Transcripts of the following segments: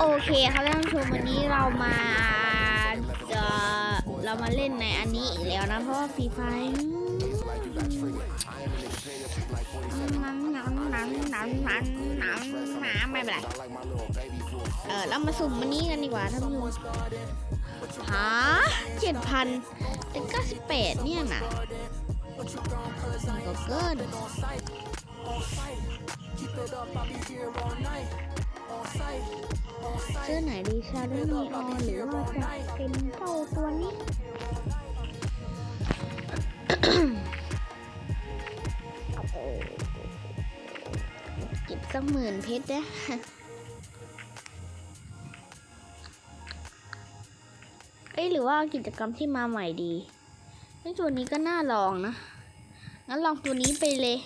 โอเคครับท่านผู้ชมวันนี้เรามาจะเรามาเล่นในอันนี้อีกแล้วนะเพราะว่าฟรีไฟนั้นนั้นนั้นนั้นนั้นนั้นน้ำไม่เป็นไรเออเรามาสุ่มวันนี้กันดีกว่าท่านผู้ชมหาเจ็ดพันแต่เก้าสิบแปดเนี่ยนะก็เกิน ชื่อไหนดีชาลีออนหรือว่าจะเป็นเจ้าตัวนี้เก็บสักหมื่นเพชรนะเอ้ยหรือว่ากิจกรรมที่มาใหม่ดีไอ้ตัวนี้ก็น่าลองนะ งั้นลองตัวนี้ไปเลย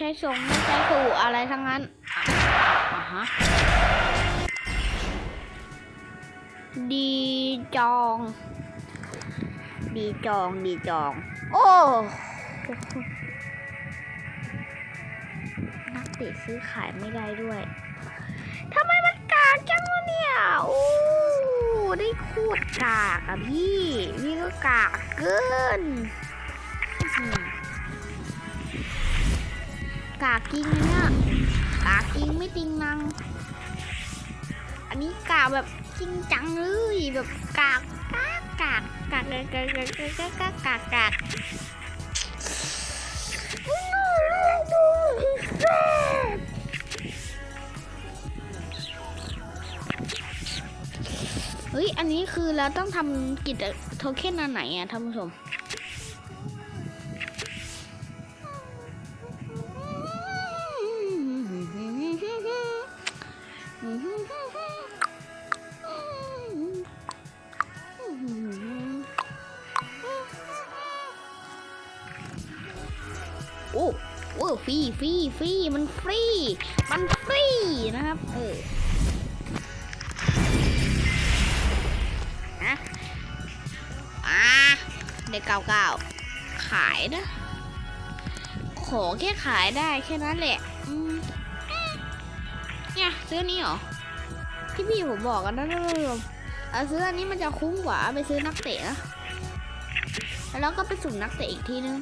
ใช่ทรงไม่ใช่ถูอะไรทั้งนั้นอะฮะดีจอง ดีจอง ดีจอง โอ้นักเตะซื้อขายไม่ได้ด้วยทำไมมันกากจังวะเนี่ยโอ้ได้โคตรกากอะพี่ พี่ก็กากเกิน กากจริงนะเนี่ยกากจริงไม่จริงนัง อันนี้กากแบบจริงจังเลยแบบกากกากกากกากกากกากกากกากกากกากเฮ้ย อันนี้คือเราต้องทำกิจโทเค็นอันไหนอะท่านผู้ชม รีฟรีฟรีมันฟรี มันฟรีนะครับ เออนะอ่าเด็กเก่าเก่าขายนะ ขอแค่ขายได้แค่นั้นแหละเนี่ยซื้อนี้เหรอ ที่พี่ผมบอกกันนะท่านผู้ชมเอาซื้ออันนี้มันจะคุ้มกว่าไปซื้อนักเตะนะแล้วก็ไปสุ่มนักเตะอีกทีนึง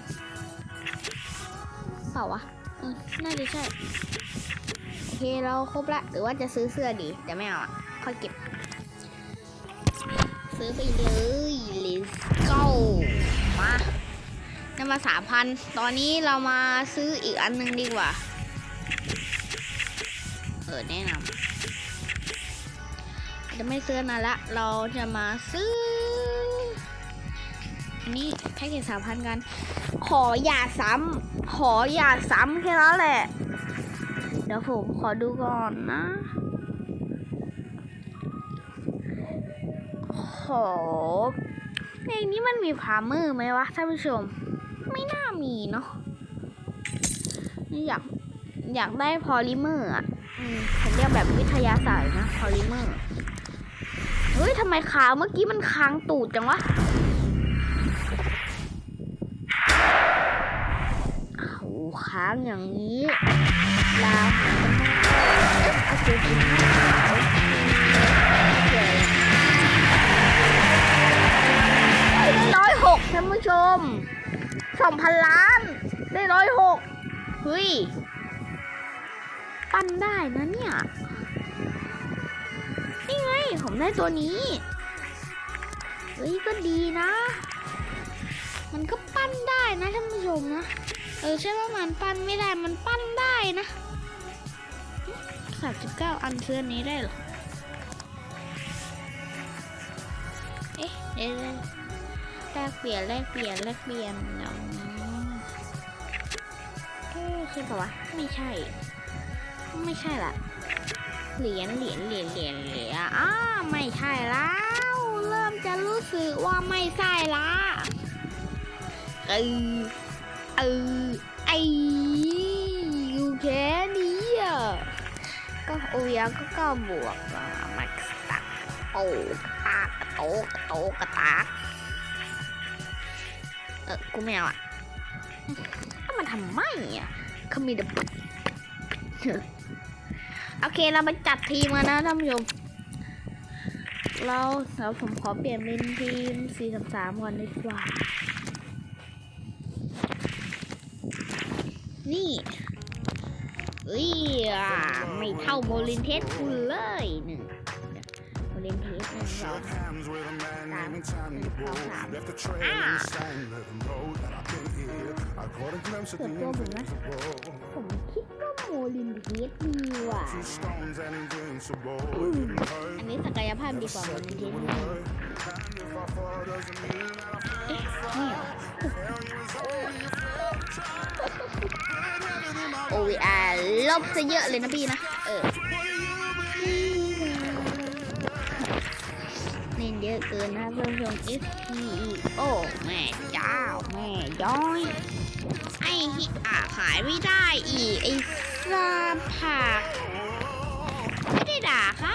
เปล่าวะ เออน่าจะใช่ โอเค เราครบละ หรือว่าจะซื้อเสื้อดี แต่ไม่เอาอะ ค่อยเก็บ ซื้อไปเลย let's go มาได้มาสามพัน ตอนนี้เรามาซื้ออีกอันหนึงดีกว่า เออ แนะนำจะไม่ซื้อนานละ เราจะมาซื้อ อันนี้แพ็กเกจสามพันกัน ขออย่าซ้ำขออย่าซ้ำแค่นั้นแหละ เดี๋ยวผมขอดูก่อนนะ ขอในนี้มันมีพาร์เมอร์ไหมวะท่านผู้ชม ไม่น่ามีเนาะอยากอยากได้พอลิเมอร์อะผมเรียกแบบวิทยาศาสตร์นะพอลิเมอร์ เฮ้ยทำไมขาวเมื่อกี้มันค้างตูดจังวะ ค้างอย่างนี้ลาหาเอเจอจริงได้ร้อยหกท่านผู้ชมสองพันล้าน ได้ร้อยหกเฮ้ย ปั้นได้นะเนี่ย นี่ไง ผมได้ตัวนี้ เฮ้ย ก็ดีนะ มันก็ปั้นได้นะท่านผู้ชมนะ เออใช่ว่ามันปั้นไม่ได้มันปั้นได้นะสามสิบเก้าอันเสื้อนี้ได้เหรอ เอ๊ะเดี๋ยวแลกเปลี่ยนแลกเปลี่ยนแลกเปลี่ยนอืมเอ๊ะใช่ปะวะ ไม่ใช่ ไม่ใช่ละเหรียญเหรียญเหรียญเหรียญเหรียญอ้าไม่ใช่แล้ว เริ่มจะรู้สึกว่าไม่ใช่ละเออ เออไออยู่แค่นี้อะก็โอยาก็เก้าบวกอะม็กตักโตกตากกระโตกระโตกกระตากเออกูไม่เอาอะถ้ามันทำไมอะเขามีแต่โอเคเรามาจัดทีมกันนะท่านผู้ชมเราเราผมขอเปลี่ยนเป็นทีม 4-3-3ก่อนดีกว่า นี่เอ้ยไม่เท่าโมลินเทสคุณเลยหนึ่งโมลินเทสหนึ่งสองสามหนึ่งสองสามอ่าส่วนตัวผมนะผมคิดว่าโมลินเทสดีกว่าอันนี้ศักยภาพดีกว่าโมลินเทส นิดนึงเอ๊ะนี่เหรอ OVR ลบซะเยอะเลยนะพี่นะ เออเล่นเยอะเกินนะเพื่อนชม SP โอ้แม่เจ้าแม่ย้อย ไอ้ฮิอาขายไม่ได้อีไอ้ซาผัก ไม่ได้ด่าใคร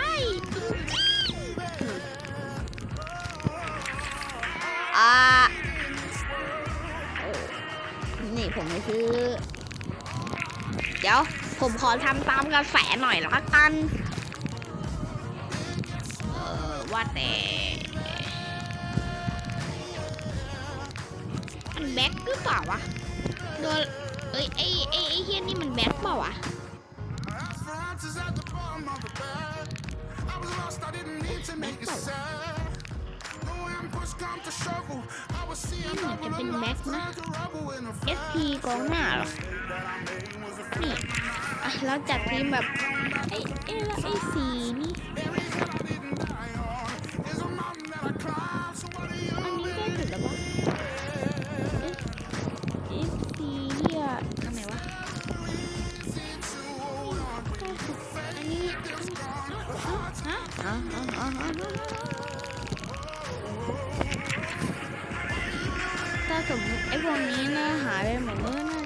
อ่าเออนี่ผมไปซื้อ เดี๋ยว ผมขอทำตามกระแสหน่อยละกัน เออว่าแต่มันแบ็คหรือเปล่าวะ โดนเอ้ยไอ้ไอ้ไอ้เฮียนี่มันแบ็คเปล่าวะแบ็คเปล่าวะนี่เหมือน จะเป็นแบ็คนะ SP กองหน้าเหรอ นี่อะเราจัดทีมแบบไอ้ไอ้แล้วไอ้สีนี่อันนี้ได้สุดแล้วปะเอ๊ะไอ้สีเนี่ยทำไมวะได้สุดอันนี้ฮะอ๋ออ๋ออ๋อ สมมติไอ้พวกนี้นะหายไปหมดเลยนะ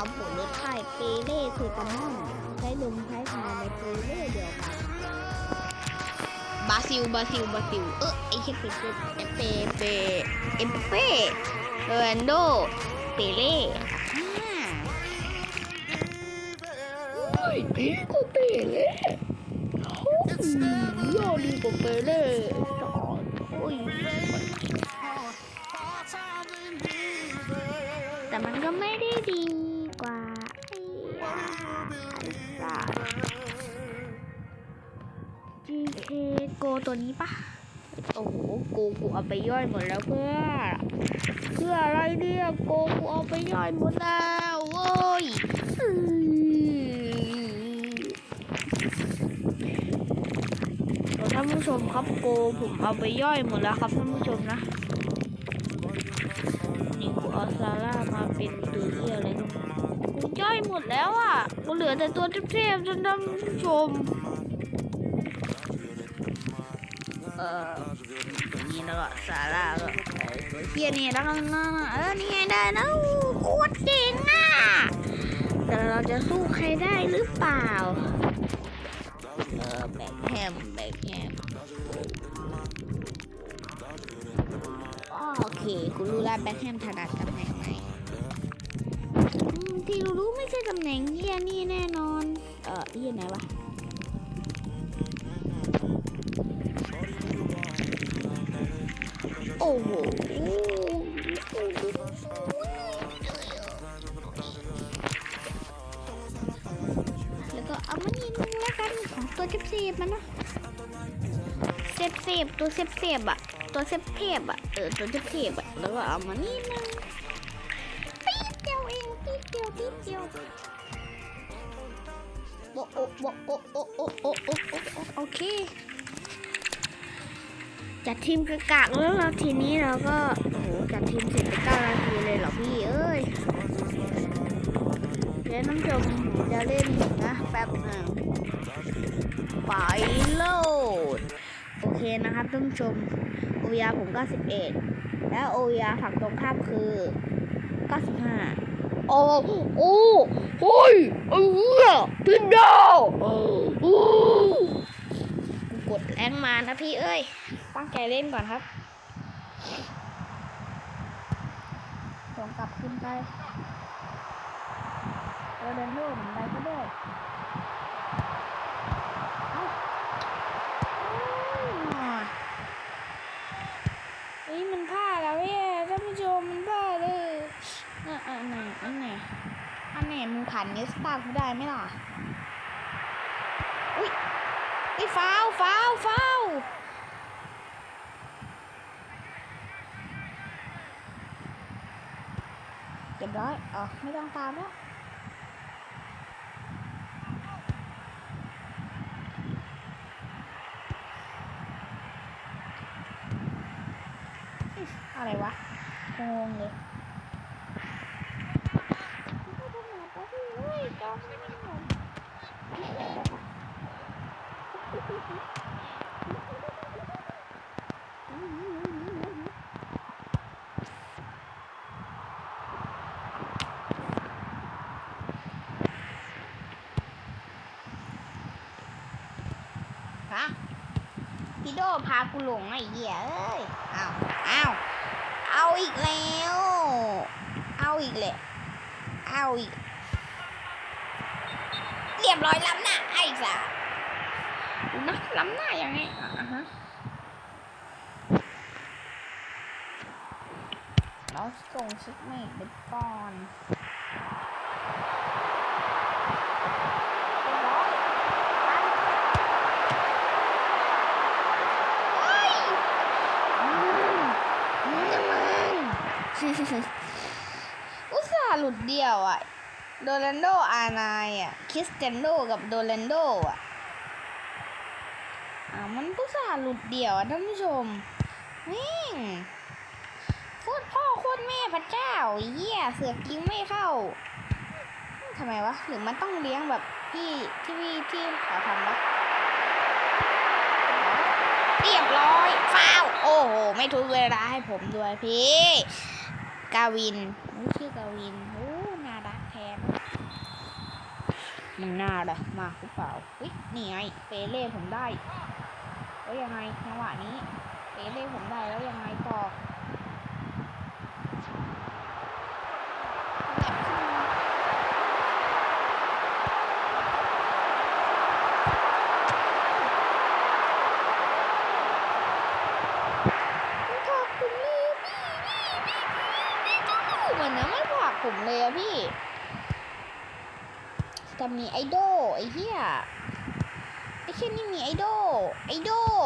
ทาปวดลดไข้เปเล่คือตะม่อมใช้ลมใช้พลังในเปเล่เดียวกันบราซิลบราซิลบราซิลเออไอเช่เปเปเอเปเปเอมเป้โรนัลโดเปเล่อ่าโอ้ยดีกว่าเปเล่โอ้ยยอดดีกว่าเปเล่สอนโอ้ยแต่มันก็ไม่ได้ดี GK โกตัวนี้ปะโอ้โหโกกูเอาไปย่อยหมดแล้วเพื่อเพื่ออะไรเนี่ยโกกูเอาไปย่อยหมดแล้วโว้ยอืมเดี๋ยวท่านผู้ชมครับโกผมเอาไปย่อยหมดแล้วครับท่านผู้ชมนะนี่กูเอาซาร่ามาเป็นตัวเหี้ยอะไรนี่ยกูย่อยหมดแล้วอะกูเหลือแต่ตัวเทพๆท่านผู้ชม นี่แล้วก็ซาร่าก็เพียนี่แล้วก็นะเออนี่ไงได้นะโคตรเก่งอะแต่เราจะสู้ใครได้หรือเปล่าเออแบกแฮมแบกแฮมโอเคกูรู้แล้วแบ็คแฮมถนัดตำแหน่งไหนที่รู้รู้ไม่ใช่ตำแหน่งเฮียนี่แน่นอน เออเฮียไหนวะ โหแล้วก็เอามานี่นึงแล้วกันของตัวเซฟเซฟมันนะเซฟเซฟตัวเซฟเซฟอะตัวเซฟเทปอะเออ ตัวเซฟเทปอะแล้วก็เอามานี่นึงปี๊ดเดียวเองปี๊ดเดียวปี๊ดเดียวโอ้โอ้โอ้โอ้โอ้โอ้โอ้โอ้โอ้โอเค จัดทีมกระกากแล้วเราทีนี้เราก็โอ้โหจัดทีมสิบไปเก้านาทีเลยเหรอพี่เอ้ยเดี๋ยวน้ำชมผมจะเล่นนะแป๊บหนึ่งไปโหลด โอเคนะครับท่านผู้ชม โอยาผม91 แล้วโอยาฝั่งตรงข้ามคือ 95 โอ้โอ้โอ้ยเอ้ยพี่ดาวอู้กดแรงมานะพี่เอ้ย ตั้งใจเล่นก่อนครับส่งกลับขึ้นไปเราเดินร่วมไปก็ได้เอ้าอ้าวเฮ้ยมันพลาดแล้วเว้ยท่านผู้ชมมันพลาดเลยอะอันไหนอันไหนอันไหนมึงผ่านเนสตากูได้ไหมล่ะ อุ้ยอุ้ยฟาวฟาวฟาวเรีย บร้อย อ๋อ ไม่ต้องตามแล้วอะไรวะ งงเลยฮะ พี่โดพากูหลงไอ้เหี้ยเอ้ยอ้าวอ้าวเอาอีกแล้ว เอาอีกแหละเอาอีก เรียบร้อยล้ำหน้าไอ้สัสดูนะล้ำหน้ายังไงอะฮะเราส่งชิคเมกไปก่อนเรียบร้อยเฮ้ยอืมอืมมึง อุตส่าห์หลุดเดียวอะ โดรันโดอาร์ไนอะ คริสเตยนโดกับโดรันโดอะอ่ามันอุตส่าห์หลุดเดียวอะท่านผู้ชมแม่งโคตรพ่อโคตรแม่พระเจ้าเหี้ยเสือกยิงไม่เข้าทำไมวะ หรือมันต้องเลี้ยงแบบพี่ที่พี่ที่เขาทำวะเรียบร้อยฟาว โอ้โห ไม่ทุกเวลาให้ผมด้วยพี่ กาวินชื่อกาวินโอ้น่ารักแทนมันน่ารักมากหรือเปล่าเฮ้ยนี่ไงเปเล่ผมได้แล้วยังไงจังหวะนี้ เปเล่ผมได้แล้วยังไงต่อแหลมขึ้นมามันผลักผมเลยอะพี่พี่พี่พี่เจ้าหนูมันนะไม่ ผมเลยอะพี่แต่มีไอดอลไอ้เหี้ยไอ้เช่นนี่มีไอดอลไอดอล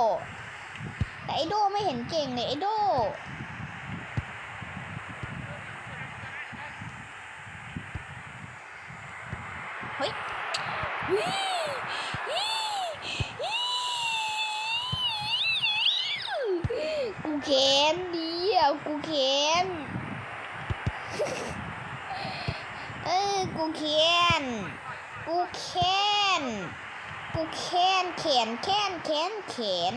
แต่ไอดอลไม่เห็นเก่งเลยไอดอลเฮ้ยวิกูเค้นดีอะกูเค้น เออ กูเขียนกูเขียนกูเขียนเขียนเขียนเขียนเขียน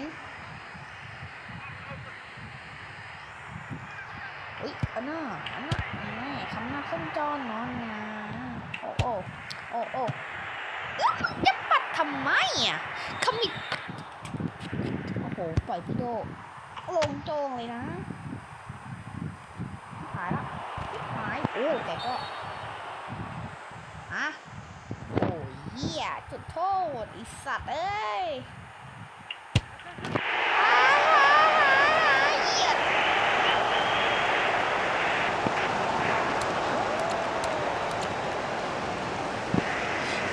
อุ้ยอันน่ะอันน่ะแม่คำหน้าขึ้นจอนอนนะโอ้โอ้โอ้โอ้แล้วมึงจะปัดทำไมอะขมิดโอ้โหปล่อยพี่โดลงโจงเลยนะหายละหายโอ้แต่ก็ โอ้ยเหี้ยจุดโทษไอสัตว์เอ้ยวเหี้ย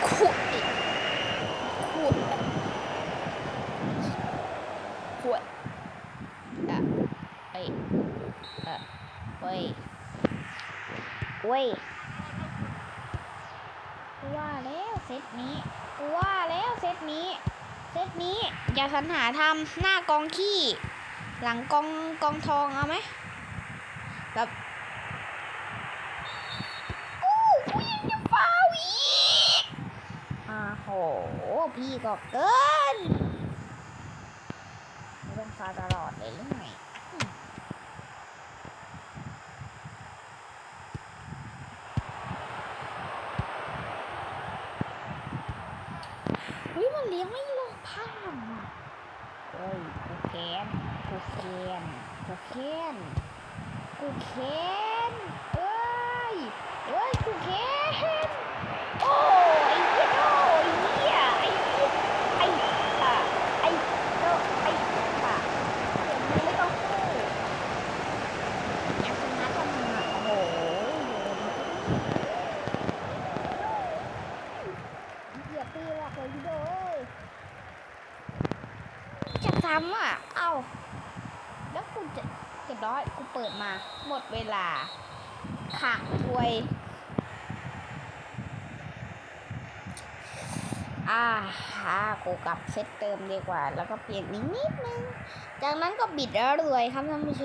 ขุดดิขุดขุดอะเอ้ยเอะเว้ยเว้ย ว่าแล้วเซตนี้กูว่าแล้วเซตนี้ เซตนี้อย่าสรรหาทำหน้ากองขี้ หลังกองกองทองเอาไหมแบบอู้พี่จะฟาวอีกอ่าโหพี่ก็เกินไม่ต้องฟาตลอดเลยหรือไงอืม เลี้ยงไม่ลงภาพอะเฮ้ยกูแค้นกูแค้นกูแค้นกูแค้นเอ้ยเอ้ยกูแค้นโอ้ยไอ้เหี้ยโอ้ยเหี้ยไอ้เหี้ยไอ้อะไอ้โตไอ้อะเดี๋ยวมึงไม่ต้องพูดอยากชนะทำไมอะโอ้โหเหยียบตีหรอกเลยพี่โดย จะทำอะ เอ้า แล้วกูจะเรียบร้อย กูเปิดมาหมดเวลาขังถวย อ่าฮะกูกลับเซตเติมดีกว่า แล้วก็เปลี่ยนนิดนิดนึง จากนั้นก็บิดแล้วรวยครับท่านผู้ชม